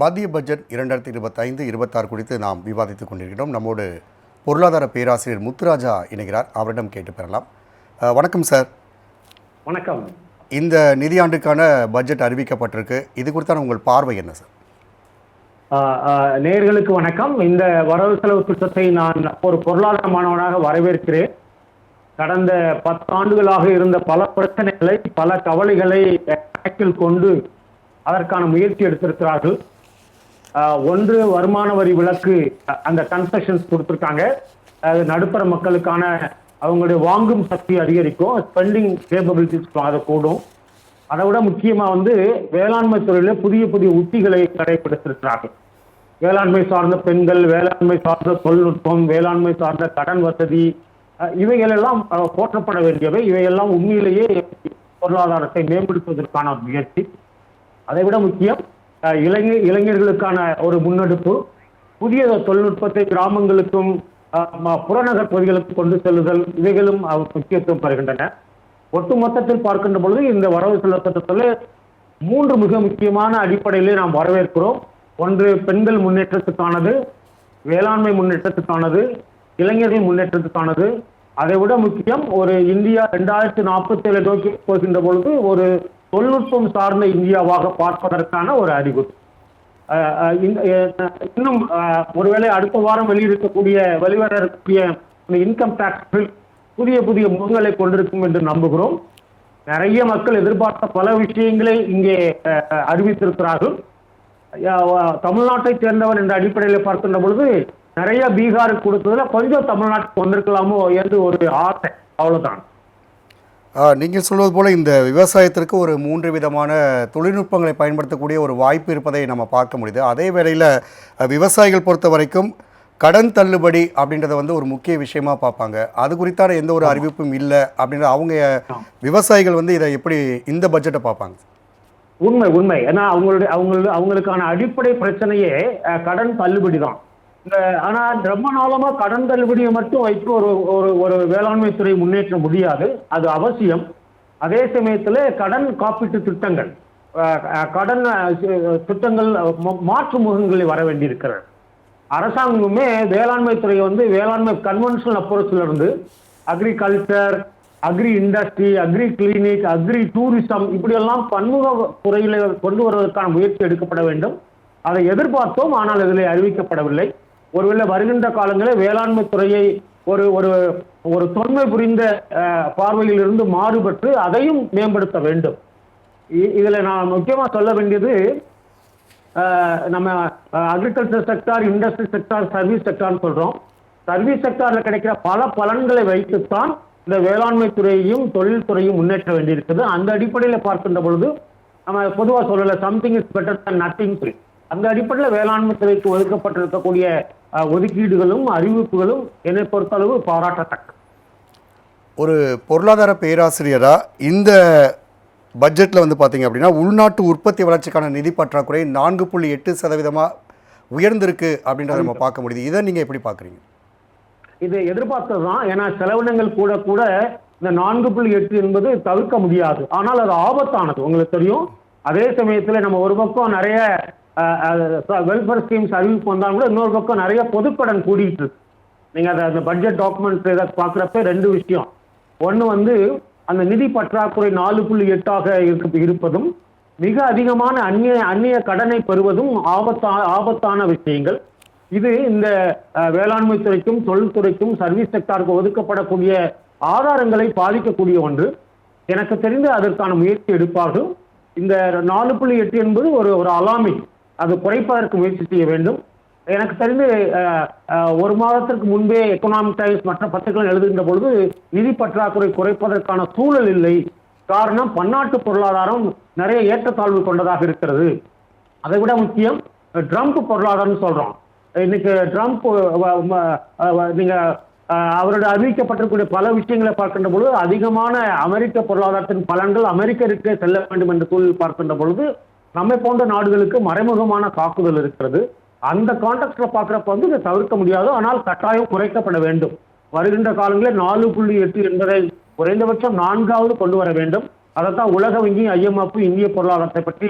மத்திய பட்ஜெட் இரண்டாயிரத்தி இருபத்தைந்து இருபத்தாறு குறித்து நாம் விவாதித்துக் கொண்டிருக்கிறோம். நம்மோடு பொருளாதார பேராசிரியர் முத்துராஜா இணைகிறார். அவரிடம் கேட்டு பெறலாம். வணக்கம் சார். வணக்கம். இந்த நிதியாண்டுக்கான பட்ஜெட் அறிவிக்கப்பட்டிருக்கு. இது குறித்தான உங்கள் பார்வை என்ன சார்? நேயர்களுக்கு வணக்கம். இந்த வரவு செலவு திட்டத்தை நான் ஒரு பொருளாதார மாணவனாக வரவேற்கிறேன். கடந்த பத்தாண்டுகளாக இருந்த பல பிரச்சனைகளை பல கவலைகளை கணக்கில் கொண்டு அதற்கான முயற்சி எடுத்திருக்கிறார்கள். ஒன்று வருமான வரி விலக்கு அந்த கன்செஷன்ஸ் கொடுத்துருக்காங்க. அது நடுத்தர மக்களுக்கான அவங்களுடைய வாங்கும் சக்தி அதிகரிக்கும். ஸ்பெண்டிங் கேப்பபிலிட்டிஸ் அதை கூடும். அதை விட முக்கியமாக வந்து வேளாண்மை துறையில் புதிய புதிய உத்திகளை கடைபிடித்திருக்கிறார்கள் வேளாண்மை சார்ந்த பெண்கள் வேளாண்மை சார்ந்த தொழில்நுட்பம் வேளாண்மை சார்ந்த கடன் வசதி இவைகளெல்லாம் போற்றப்பட வேண்டியவை. இவையெல்லாம் உண்மையிலேயே பொருளாதாரத்தை மேம்படுத்துவதற்கான முயற்சி. அதை விட முக்கியம் இளைஞர் இளைஞர்களுக்கான ஒரு முன்னெடுப்பு. புதிய தொழில்நுட்பத்தை கிராமங்களுக்கும் ம- புறநகர் பகுதிகளுக்கு கொண்டு செல்லுதல் இவைகளும் முக்கியத்துவம் பெறுகின்றன. ஒட்டு மொத்தத்தில் பார்க்கின்ற பொழுது இந்த வரவு செலவு திட்டத்தில் மூன்று மிக முக்கியமான அடிப்படையிலே நாம் வரவேற்கிறோம். ஒன்று பெண்கள் முன்னேற்றத்துக்கானது வேளாண்மை முன்னேற்றத்துக்கானது இளைஞர்கள் முன்னேற்றத்துக்கானது. அதை விட முக்கியம் ஒரு இந்தியா ரெண்டாயிரத்தி நாற்பத்தி ஏழு நோக்கி போகின்ற பொழுது ஒரு தொழில்நுட்பம் சார்ந்த இந்தியாவாக பார்ப்பதற்கான ஒரு அறிகுறி. இன்னும் ஒருவேளை அடுத்த வாரம் வெளியிருக்கக்கூடிய வெளிவர இருக்கக்கூடிய இன்கம் டேக்ஸ் புதிய புதிய முகங்களை கொண்டிருக்கும் என்று நம்புகிறோம். நிறைய மக்கள் எதிர்பார்த்த பல விஷயங்களை இங்கே அறிவித்திருக்கிறார்கள். தமிழ்நாட்டை சேர்ந்தவன் என்ற அடிப்படையில் பார்க்கின்ற பொழுது நிறைய பீகாருக்கு கொடுத்ததுல கொஞ்சம் தமிழ்நாட்டுக்கு வந்திருக்கலாமோ என்று ஒரு ஆசை. அவ்வளவுதான். நீங்கள் சொல்வது போல் இந்த விவசாயத்திற்கு ஒரு மூன்று விதமான தொழில்நுட்பங்களை பயன்படுத்தக்கூடிய ஒரு வாய்ப்பு இருப்பதை நம்ம பார்க்க முடியுது. அதே வேளையில் விவசாயிகள் பொறுத்த வரைக்கும் கடன் தள்ளுபடி அப்படின்றத வந்து ஒரு முக்கிய விஷயமா பார்ப்பாங்க. அது குறித்தான எந்த ஒரு அறிவிப்பும் இல்லை அப்படின்ற அவங்க விவசாயிகள் வந்து இதை எப்படி இந்த பட்ஜெட்டை பார்ப்பாங்க? உண்மை உண்மை. ஏன்னா அவங்களுடைய அவங்களுடைய அவங்களுக்கான அடிப்படை பிரச்சனையே கடன் தள்ளுபடி தான். இந்த ஆனா ரொம்ப நாளமா கடன் தள்ளுபடியை மட்டும் வைத்து ஒரு ஒரு ஒரு வேளாண்மை துறை முன்னேற்ற முடியாது. அது அவசியம். அதே சமயத்துல கடன் காப்பீட்டு திட்டங்கள் கடன் திட்டங்கள் மாற்று முகங்களில் வர வேண்டியிருக்கிறது. அரசாங்கமே வேளாண்மை துறை வந்து வேளாண்மை கன்வென்ஷனல் அப்ரோச்ல இருந்து agriculture agri industry agri clinic agri tourism இப்படியெல்லாம் பன்முக துறையில கொண்டு வருவதற்கான முயற்சி எடுக்கப்பட வேண்டும். அதை எதிர்பார்த்தோம் ஆனால் இதில் அறிவிக்கப்படவில்லை. ஒருவேளை வருகின்ற காலங்களில் வேளாண்மை துறையை ஒரு ஒரு ஒரு தொன்மை புரிந்த பார்வையிலிருந்து பார்வையில் இருந்து மாறுபட்டு அதையும் மேம்படுத்த வேண்டும். இ- நான் முக்கியமாக சொல்ல வேண்டியது நம்ம agriculture sector industry sector service செக்டார்னு சொல்கிறோம் சர்வீஸ் செக்டாரில் கிடைக்கிற பல பலன்களை வைத்துத்தான் இந்த வேளாண்மை துறையையும் தொழில்துறையும் முன்னேற்ற வேண்டியிருக்குது. அந்த அடிப்படையில் பார்க்கின்ற பொழுது நம்ம பொதுவாக சொல்லலை something is better than nothing அந்த அடிப்படையில் வேளாண்மை துறைக்கு ஒதுக்கப்பட்டிருக்கக்கூடிய ஒதுக்கீடுகளும் அறிவிப்புகளும் என்னை பொறுத்தளவு பாராட்டத்தக்க. ஒரு பொருளாதார பேராசிரியராக இந்த பட்ஜெட்டில் வந்து பார்த்தீங்க அப்படின்னா உள்நாட்டு உற்பத்தி வளர்ச்சிக்கான நிதி பற்றாக்குறை நான்கு புள்ளி எட்டு சதவீதமாக உயர்ந்திருக்கு அப்படின்றத நம்ம பார்க்க முடியுது. இதை நீங்கள் எப்படி பார்க்குறீங்க இது எதிர்பார்த்ததுதான் ஏன்னா செலவினங்கள் கூட கூட இந்த நான்கு புள்ளி எட்டு என்பது தவிர்க்க முடியாது. ஆனால் அது ஆபத்தானது. உங்களுக்கு தெரியும். அதே சமயத்துல நம்ம ஒரு பக்கம் நிறைய வெல்ஃபேர் ஸ்கீம்ஸ் அறிவிப்பு வந்தாலும் கூட இன்னொரு பக்கம் நிறைய பொதுக்கடன் கூடிட்டு இருக்கு. நீங்க அதை அந்த பட்ஜெட் டாக்குமெண்ட் இதை பார்க்குறப்ப ரெண்டு விஷயம். ஒன்று வந்து அந்த நிதி பற்றாக்குறை நாலு புள்ளி எட்டாக இருக்கு இருப்பதும் மிக அதிகமான அந்நிய அந்நிய கடனை பெறுவதும் ஆபத்தா ஆபத்தான விஷயங்கள். இது இந்த வேளாண்மை துறைக்கும் தொழில்துறைக்கும் சர்வீஸ் செக்டாருக்கு ஒதுக்கப்படக்கூடிய ஆதாரங்களை பாதிக்கக்கூடிய ஒன்று. எனக்கு தெரிந்து அதற்கான முயற்சி எடுப்பார்கள். இந்த நாலு புள்ளி எட்டு என்பது ஒரு ஒரு அலாமிங் அது குறைப்பதற்கு முயற்சி செய்ய வேண்டும். எனக்கு தெரிந்து ஒரு மாதத்திற்கு முன்பே எக்கனாமிக் டைம்ஸ் மற்ற பத்திரிகைகள் எழுதுகின்ற பொழுது நிதி பற்றாக்குறை குறைப்பதற்கான சூழல் இல்லை. காரணம் பன்னாட்டு பொருளாதாரம் நிறைய ஏற்றத்தாழ்வு கொண்டதாக இருக்கிறது. அதை விட முக்கியம் ட்ரம்ப் பொருளாதாரம்னு சொல்றோம். இன்னைக்கு ட்ரம்ப் நீங்கள் ம- நீங்க அறிவிக்கப்பட்டிருக்கக்கூடிய பல விஷயங்களை பார்க்கின்ற பொழுது அதிகமான அமெரிக்க பொருளாதாரத்தின் பலன்கள் அமெரிக்கருக்கே செல்ல வேண்டும் என்ற சூழல் பார்க்கின்ற பொழுது நம்மை போன்ற நாடுகளுக்கு மறைமுகமான தாக்குதல் இருக்கிறது. அந்த கான்டெக்ட்ல பார்க்குறப்ப வந்து இதை தவிர்க்க முடியாது. ஆனால் கட்டாயம் குறைக்கப்பட வேண்டும். வருகின்ற காலங்களில் நாலு புள்ளி எட்டு என்பதை குறைந்தபட்சம் நான்காவது கொண்டு வர வேண்டும். அதைத்தான் உலக வங்கி ஐஎம்எஃப் இந்திய பொருளாதாரத்தை பற்றி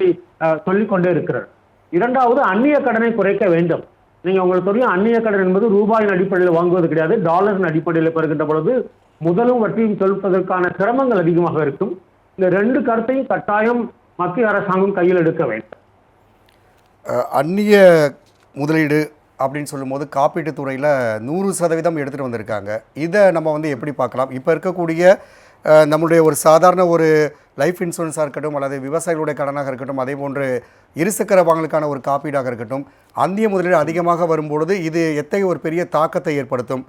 சொல்லிக்கொண்டே இருக்கிறார் இருக்கிறது. இரண்டாவது அந்நிய கடனை குறைக்க வேண்டும். நீங்க உங்களுக்கு தெரியும் அந்நிய கடன் என்பது ரூபாயின் அடிப்படையில் வாங்குவது கிடையாது. டாலரின் அடிப்படையில் பெறுகின்ற பொழுது முதலும் வட்டியும் செலுத்துவதற்கான சிரமங்கள் அதிகமாக இருக்கும். இந்த ரெண்டு கருத்தையும் கட்டாயம் மத்திய அரசாங்கம் கையில் எடுக்க வேண்டும். அந்நிய முதலீடு அப்படின்னு சொல்லும்போது காப்பீட்டு துறையில் நூறு சதவீதம் எடுத்துகிட்டு வந்திருக்காங்க. இதை நம்ம வந்து எப்படி பார்க்கலாம்? இப்போ இருக்கக்கூடிய நம்மளுடைய ஒரு சாதாரண ஒரு லைஃப் இன்சூரன்ஸாக இருக்கட்டும் அல்லது விவசாயிகளுடைய கடனாக இருக்கட்டும் அதே போன்று இருசக்கர வாங்கலுக்கான ஒரு காப்பீடாக இருக்கட்டும் அந்நிய முதலீடு அதிகமாக வரும்பொழுது இது எத்தகைய ஒரு பெரிய தாக்கத்தை ஏற்படுத்தும்?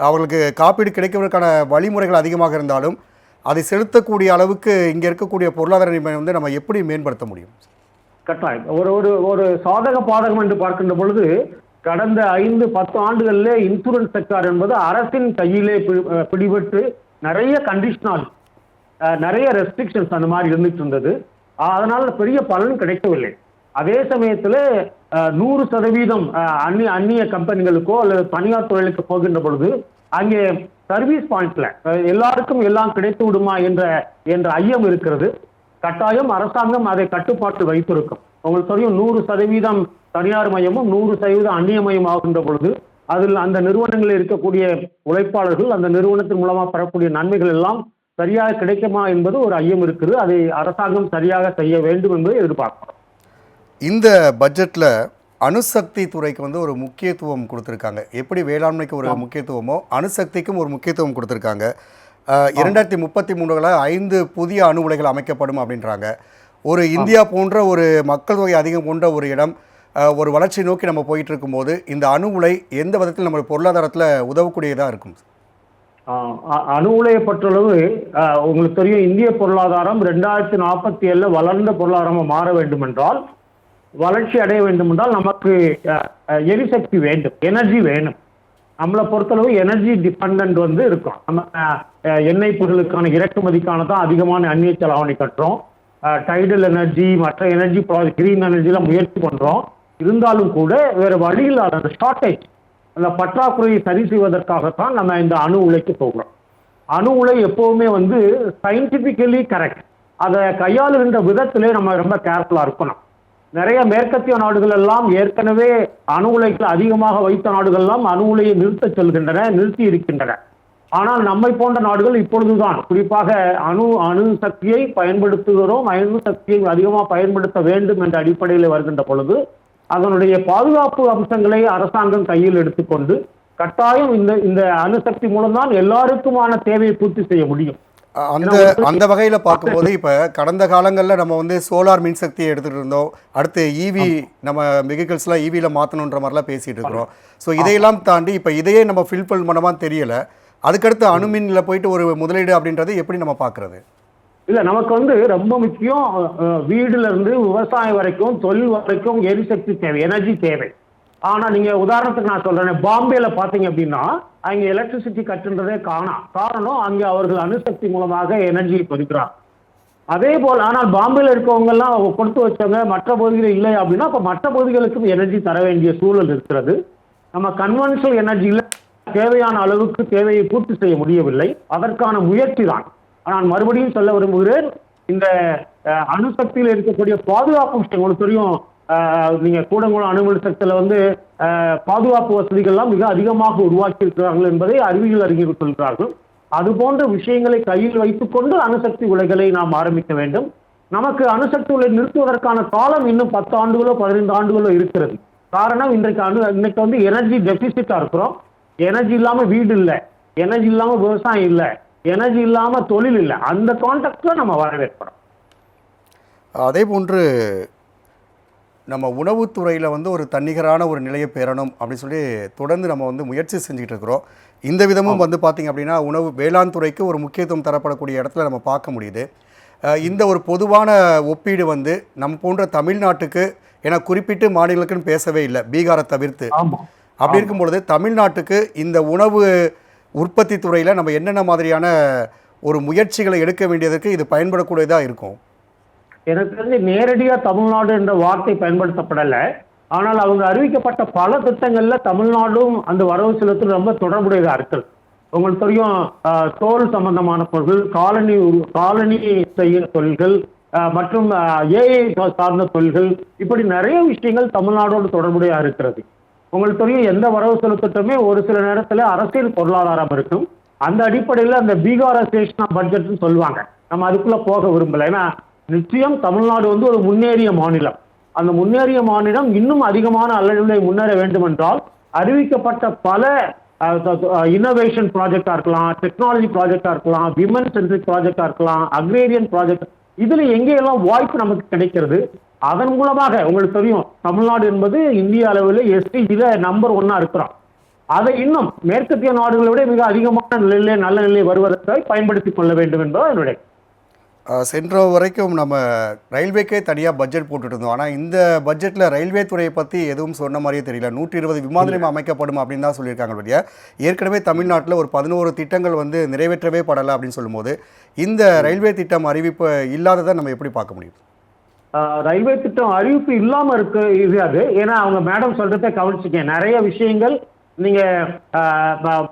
அவர்களுக்கு காப்பீடு கிடைக்கிறதுக்கான வழிமுறைகள் அதிகமாக இருந்தாலும் அதை செலுத்தக்கூடிய அளவுக்கு இங்கே இருக்கக்கூடிய பொருளாதார நிலைமை வந்து நம்ம எப்படி மேம்படுத்த முடியும்? கட்டாயம். ஒரு ஒரு ஒரு சாதக பாதகம் என்று பார்க்கின்ற பொழுது கடந்த ஐந்து பத்து ஆண்டுகளிலே இன்சூரன்ஸ் செக்டார் என்பது அரசின் கையிலே பிடிபட்டு நிறைய கண்டிஷனால் நிறைய ரெஸ்ட்ரிக்ஷன்ஸ் அந்த மாதிரி இருந்துட்டு இருந்தது. அதனால் அதனால பெரிய பலன் கிடைக்கவில்லை. அதே சமயத்தில் நூறு சதவீதம் அந்நிய அந்நிய கம்பெனிகளுக்கோ அல்லது தனியார் தொழிலுக்கு போகின்ற பொழுது அங்கே சர்வீஸ் பாயிண்ட்ல எல்லாருக்கும் எல்லாம் கிடைத்து விடுமா என்ற என்ற ஐயம் இருக்கிறது. கட்டாயம் அரசாங்கம் அதை கட்டுப்பாட்டு வைத்திருக்கும். உங்களுக்கு தெரியும் நூறு சதவீதம் தனியார் மையமும் நூறு சதவீதம் அந்நிய மையம் ஆகின்ற பொழுது அதில் அந்த நிறுவனங்களில் இருக்கக்கூடிய உழைப்பாளர்கள் அந்த நிறுவனத்தின் மூலமாக பெறக்கூடிய நன்மைகள் எல்லாம் சரியாக கிடைக்குமா என்பது ஒரு ஐயம் இருக்குது. அதை அரசாங்கம் சரியாக செய்ய வேண்டும் என்பதை எதிர்பார்க்கிறோம். இந்த பட்ஜெட்டில் அணுசக்தி துறைக்கு வந்து ஒரு முக்கியத்துவம் கொடுத்துருக்காங்க. எப்படி வேளாண்மைக்கு ஒரு முக்கியத்துவமோ அணுசக்திக்கும் ஒரு முக்கியத்துவம் கொடுத்துருக்காங்க. இரண்டாயிரத்தி முப்பத்தி மூணுல ஐந்து புதிய அணு உலைகள் அமைக்கப்படும் அப்படின்றாங்க. ஒரு இந்தியா போன்ற ஒரு மக்கள் தொகை அதிகம் கொண்ட ஒரு இடம் ஒரு வளர்ச்சி நோக்கி நம்ம போயிட்டு இருக்கும்போது இந்த அணு உலை எந்த விதத்தில் நம்ம பொருளாதாரத்தில் உதவக்கூடியதாக இருக்கும்? அணு உலையை பொறுத்தளவு ஆஹ் உங்களுக்கு தெரியும் இந்திய பொருளாதாரம் ரெண்டாயிரத்தி நாற்பத்தி ஏழுல வளர்ந்த பொருளாதாரமா மாற வேண்டும் என்றால் வளர்ச்சி அடைய வேண்டும் என்றால் நமக்கு எரிசக்தி வேண்டும் எனர்ஜி வேணும். நம்மளை பொறுத்தளவு எனர்ஜி டிபெண்ட் வந்து இருக்கும். நம்ம எண்ணெய் பொருளுக்கான இறக்குமதிக்கான தான் அதிகமான அந்நிய செலாவணி கட்டுறோம். டைடல் எனர்ஜி மற்ற எனர்ஜி ப்ராஜெக்ட் கிரீன் எனர்ஜிலாம் முயற்சி பண்ணுறோம் இருந்தாலும் கூட வேறு வழி இல்லாத அந்த ஷார்ட்டேஜ் அந்த பற்றாக்குறையை சரி செய்வதற்காகத்தான் நம்ம இந்த அணு உலைக்கு போகிறோம். அணு உலை எப்போவுமே வந்து சயின்டிஃபிக்கலி கரெக்ட் அதை கையாளுகின்ற விதத்திலே நம்ம ரொம்ப கேர்ஃபுல்லாக இருக்கணும். நிறைய மேற்கத்திய நாடுகள் எல்லாம் ஏற்கனவே அணு உலைகள் அதிகமாக வைத்த நாடுகள் எல்லாம் அணு உலையை நிறுத்தச் செல்கின்றன நிறுத்தி இருக்கின்றன. ஆனால் நம்மை போன்ற நாடுகள் இப்பொழுதுதான் குறிப்பாக அணு அணு சக்தியை பயன்படுத்துகிறோம் அணு சக்தியை அதிகமாக பயன்படுத்த வேண்டும் என்ற அடிப்படையில் வருகின்ற பொழுது அதனுடைய பாதுகாப்பு அம்சங்களை அரசாங்கம் கையில் எடுத்துக்கொண்டு கட்டாயம் இந்த இந்த அணுசக்தி மூலம்தான் எல்லாருக்குமான தேவையை பூர்த்தி செய்ய முடியும். அந்த அந்த வகையில் பார்க்கும்போது இப்போ கடந்த காலங்களில் நம்ம வந்து சோலார் மின்சக்தியை எடுத்துகிட்டு இருந்தோம். அடுத்து ஈவி நம்ம வெஹிக்கிள்ஸ்லாம் ஈவியில் மாற்றணுன்ற மாதிரிலாம் பேசிகிட்டு இருக்கிறோம். ஸோ இதையெல்லாம் தாண்டி இப்போ இதையே நம்ம ஃபில்ஃபில் பண்ணமான்னு தெரியல. அதுக்கடுத்து அணுமின்ல போயிட்டு ஒரு முதலீடு அப்படின்றது எப்படி நம்ம பார்க்குறது? இல்ல நமக்கு வந்து ரொம்ப முக்கியம் வீடுல இருந்து விவசாயம் வரைக்கும் தொழில் வரைக்கும் எரிசக்தி தேவை எனர்ஜி தேவை. ஆனா நீங்க உதாரணத்துக்கு நான் சொல்றேன் பாம்பேல பாத்தீங்க அப்படின்னா அங்க எலக்ட்ரிசிட்டி கட்டுன்றதே காணாம் காரணம் அங்க அவர்கள் அணுசக்தி மூலமாக எனர்ஜியை பெருக்கிறார் அதே போல் ஆனால் பாம்பேல இருக்கவங்க எல்லாம் கொடுத்து வச்சவங்க மற்ற பகுதிகள் இல்லை அப்படின்னா அப்ப மற்ற பகுதிகளுக்கும் எனர்ஜி தர வேண்டிய சூழல் இருக்கிறது. நம்ம கன்வென்ஷனல் எனர்ஜியில் தேவையான அளவுக்கு தேவையை பூர்த்தி செய்ய முடியவில்லை. அதற்கான முயற்சி தான். நான் மறுபடியும் சொல்ல விரும்புகிறேன் இந்த அணுசக்தியில் இருக்கக்கூடிய பாதுகாப்பு விஷயம் உங்களுக்கு தெரியும் நீங்கள் நீங்க கூடங்குளம் அணுமின் சக்தியில் வந்து பாதுகாப்பு வசதிகள்லாம் மிக அதிகமாக உருவாக்கி இருக்கிறார்கள் என்பதை அறிவியல் அறிஞர்கள் சொல்கிறார்கள். அது போன்ற விஷயங்களை கையில் வைத்துக்கொண்டு அணுசக்தி உலைகளை நாம் ஆரம்பிக்க வேண்டும். நமக்கு அணுசக்தி உலை நிறுத்துவதற்கான காலம் இன்னும் பத்து ஆண்டுகளோ பதினைந்து ஆண்டுகளோ இருக்கிறது. காரணம் இன்றைக்கு அணு இன்னைக்கு வந்து எனர்ஜி டெபிசிட்டாக இருக்கிறோம். எனர்ஜி இல்லாம வீடு இல்லை. எனர்ஜி இல்லாம விவசாயம் இல்லை. எனர்ஜி இல்லாம தொழில் இல்லை. அந்த கான்டெக்ட்ல நம்ம வரவேற்கிறோம். அதே போன்று நம்ம உணவுத்துறையில் வந்து ஒரு தன்னிகரான ஒரு நிலையை பெறணும் அப்படின்னு சொல்லி தொடர்ந்து நம்ம வந்து முயற்சி செஞ்சுக்கிட்டு இருக்கிறோம். இந்த விதமும் வந்து பார்த்திங்க அப்படின்னா உணவு வேளாண் துறைக்கு ஒரு முக்கியத்துவம் தரப்படக்கூடிய இடத்துல நம்ம பார்க்க முடியுது. இந்த ஒரு பொதுவான ஒப்பீடு வந்து நம்ம போன்ற தமிழ்நாட்டுக்கு ஏன்னா குறிப்பிட்டு மாநிலங்களுக்குன்னு பேசவே இல்லை பீகாரை தவிர்த்து. அப்படி இருக்கும் பொழுது தமிழ்நாட்டுக்கு இந்த உணவு உற்பத்தி துறையில் நம்ம என்னென்ன மாதிரியான ஒரு முயற்சிகளை எடுக்க வேண்டியதற்கு இது பயன்படக்கூடியதாக இருக்கும்? எனக்கு தெரிஞ்சு நேரடியாக தமிழ்நாடு என்ற வார்த்தை பயன்படுத்தப்படலை. ஆனால் அவங்க அறிவிக்கப்பட்ட பல திட்டங்களில் தமிழ்நாடும் அந்த வரவு செலுத்தல் ரொம்ப தொடர்புடையதாக இருக்குது. உங்களுக்கு தெரியும் தோல் சம்பந்தமான பொருள்கள் காலனி காலனி செய்ய தொழில்கள் மற்றும் ஏஐ சார்ந்த தொழில்கள் இப்படி நிறைய விஷயங்கள் தமிழ்நாடோடு தொடர்புடையாக இருக்கிறது. உங்களுக்கு தெரியும் எந்த வரவு செலுத்திட்டமே ஒரு சில நேரத்தில் அரசியல் பொருளாதாரம் இருக்கும். அந்த அடிப்படையில் அந்த பீகாரைசேஷன் பட்ஜெட்னு சொல்லுவாங்க. நம்ம அதுக்குள்ளே போக விரும்பலை. ஏன்னா நிச்சயம் தமிழ்நாடு வந்து ஒரு முன்னேறிய மாநிலம். அந்த முன்னேறிய மாநிலம் இன்னும் அதிகமான அளவிலே முன்னேற வேண்டும் என்றால் அறிவிக்கப்பட்ட பல இன்னோவேஷன் ப்ராஜெக்டா இருக்கலாம் டெக்னாலஜி ப்ராஜெக்டா இருக்கலாம் விமன் சென்ட்ரிக் ப்ராஜெக்டா இருக்கலாம் அக்ரேரியன் ப்ராஜெக்ட் இதுல எங்கேயெல்லாம் வாய்ப்பு நமக்கு கிடைக்கிறது? அதன் மூலமாக உங்களுக்கு தெரியும் தமிழ்நாடு என்பது இந்திய அளவில் எஸ்டி இதில் நம்பர் ஒன்னா இருக்கிறோம் அதை இன்னும் மேற்கத்திய நாடுகளை விட மிக அதிகமான நிலையிலே நல்ல நிலையை வருவதற்கு பயன்படுத்திக் கொள்ள வேண்டும் என்பது என்னுடைய சென்ற வரைக்கும் நம்ம ரயில்வேக்கே தனியாக பட்ஜெட் போட்டுட்டு இருந்தோம் ஆனால் இந்த பட்ஜெட்டில் ரயில்வே துறையை பற்றி எதுவும் சொன்ன மாதிரியே தெரியல. நூற்றி இருபது விமான நிலையம் அமைக்கப்படும் அப்படின்னு தான் சொல்லியிருக்காங்க வழியா ஏற்கனவே தமிழ்நாட்டில் ஒரு பதினோரு திட்டங்கள் வந்து நிறைவேற்றவே படலை அப்படின்னு சொல்லும்போது இந்த ரயில்வே திட்டம் அறிவிப்பு இல்லாததை நம்ம எப்படி பார்க்க முடியும்? ரயில்வே திட்டம் அறிவிப்பு இல்லாம இருக்கு இது அது ஏன்னா அவங்க மேடம் சொல்றதை கவனிச்சுக்க நிறைய விஷயங்கள் நீங்க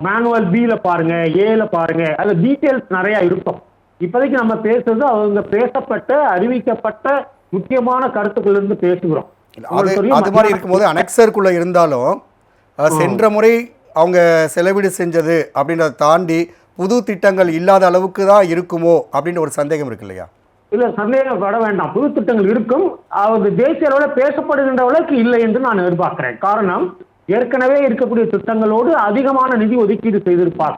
மேனுவல் பில பாருங்க ஏல பாருங்க அது டீட்டெயில்ஸ் நிறைய இருக்கும். இப்போதைக்கு நம்ம பேசுறது அவங்க பேசப்பட்ட அறிவிக்கப்பட்ட முக்கியமான கருத்துக்கள் இருந்து பேசுகிறோம் அது அது மாதிரி இருக்கும்போது அனெக்சருக்குள்ளே இருந்தாலும் சென்ற முறை அவங்க செலவீடு செஞ்சது அப்படின்றத தாண்டி புது திட்டங்கள் இல்லாத அளவுக்கு தான் இருக்குமோ அப்படின்ற ஒரு சந்தேகம் இருக்கு இல்லையா? இல்ல சந்தேகப்பட வேண்டாம். புது திட்டங்கள் இருக்கும். அது தேசிய அளவில் பேசப்படுகின்ற அளவுக்கு இல்லை என்று நான் எதிர்பார்க்கிறேன். காரணம் ஏற்கனவே இருக்கக்கூடிய திட்டங்களோடு அதிகமான நிதி ஒதுக்கீடு செய்திருப்பார்.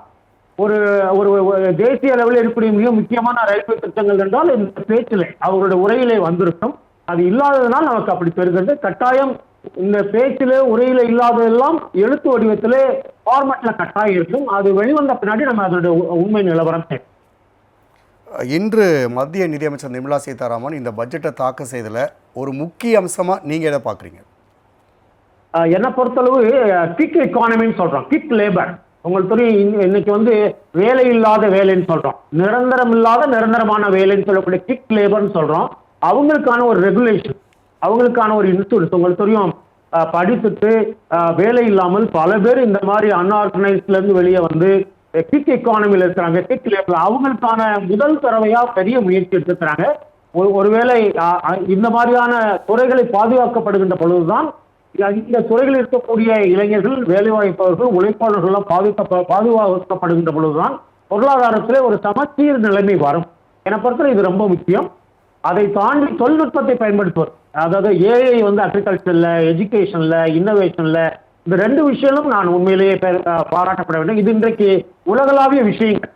ஒரு ஒரு ஒரு தேசிய அளவில் இருக்கக்கூடிய மிக முக்கியமான ரயில்வே திட்டங்கள் என்றால் இந்த பேச்சிலே அவர்களுடைய உரையிலே வந்திருக்கும். அது இல்லாததுனால் நமக்கு அப்படி பெறுகிறது கட்டாயம் இந்த பேச்சிலே உரையில இல்லாததெல்லாம் எழுத்து வடிவத்திலே ஃபார்மேட்ல கட்டாயம் இருக்கும். அது வெளிவந்த பின்னாடி நம்ம அதனுடைய உண்மை நிலவரம் தெரியும். இன்று மத்திய நிதியமைச்சர் நிர்மலா சீதாராமன் இந்த பட்ஜெட்டை தாக்கல் செய்ததில் ஒரு முக்கிய அம்சமாக நீங்கள் எதை பார்க்குறீங்க? என்னை பொறுத்தளவு கிக் எக்கானமின்னு சொல்றோம் கிக் லேபர் உங்களுக்கு தெரியும் இன்னைக்கு வந்து வேலை இல்லாத வேலைன்னு சொல்றோம். நிரந்தரம் இல்லாத நிரந்தரமான வேலைன்னு சொல்லக்கூடிய கிக் லேபர்னு சொல்றோம். அவங்களுக்கான ஒரு ரெகுலேஷன் அவங்களுக்கான ஒரு இன்சூரன்ஸ் உங்களுக்கு தெரியும் படித்துட்டு வேலை இல்லாமல் பல பேர் இந்த மாதிரி அன்ஆர்கனைஸ்ட்ல இருந்து வெளியே வந்து கிக் எக்கானமியில் இருக்கிறாங்க. கிக் லேபர் அவங்களுக்கான முதல் தடவையாக பெரிய முயற்சி எடுத்துக்கிறாங்க ஒரு ஒருவேளை இந்த மாதிரியான துறைகளை பாதுகாக்கப்படுகின்ற பொழுதுதான் இந்த துறைகளில் இருக்கக்கூடிய இளைஞர்கள் வேலைவாய்ப்பவர்கள் உழைப்பாளர்களாக பாதிக்க பாதுகாக்கப்படுகின்ற பொழுதுதான் பொருளாதாரத்திலே ஒரு சமச்சீர் நிலைமை வரும். என்னை பொறுத்தவரை இது ரொம்ப முக்கியம். அதை தாண்டி தொழில்நுட்பத்தை பயன்படுத்துவது. அதாவது ஏஐ வந்து அக்ரிகல்ச்சர்ல எஜுகேஷன்ல இன்னோவேஷன்ல இந்த ரெண்டு விஷயங்களும் நான் உண்மையிலேயே பாராட்டப்பட வேண்டும். இது இன்றைக்கு உலகளாவிய விஷயங்கள்.